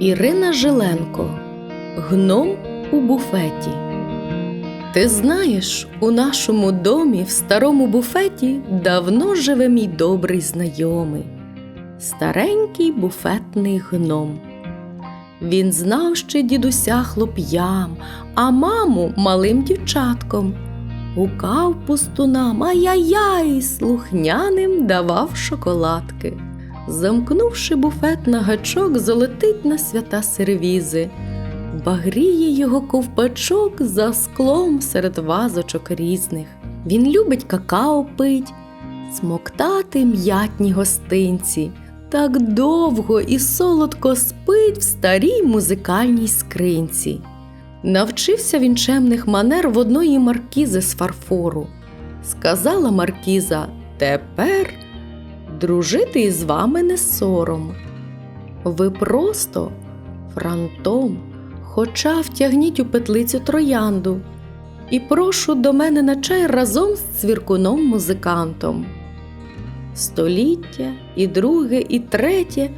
Ірина Жиленко Гном у буфеті. Ти знаєш, у нашому домі в старому буфеті давно живе мій добрий знайомий, старенький буфетний гном. Він знав ще дідуся хлоп'ям, а маму малим дівчатком. Гукав пустунам ай-яй-яй, слухняним давав шоколадки. Замкнувши буфет на гачок, золотить на свята сервізи. Багріє його ковпачок за склом серед вазочок різних. Він любить какао пить, смоктати м'ятні гостинці. Так довго і солодко спить в старій музикальній скринці. Навчився він чемних манер в одної маркізи з фарфору. Сказала маркіза: Тепер дружити із вами не сором. Ви просто франтом, хоча втягніть у петлицю троянду, і прошу до мене на чай разом з цвіркуном музикантом. Століття і друге, і третє.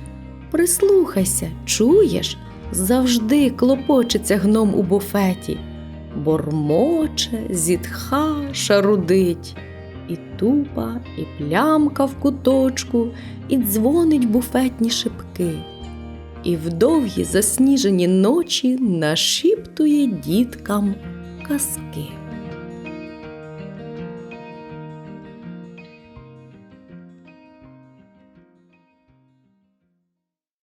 Прислухайся, чуєш, завжди клопочеться гном у буфеті, бормоче, зітха, шарудить, і тупа, і плямка в куточку, і дзвонить буфетні шибки, і в довгі засніжені ночі нашіптує діткам казки.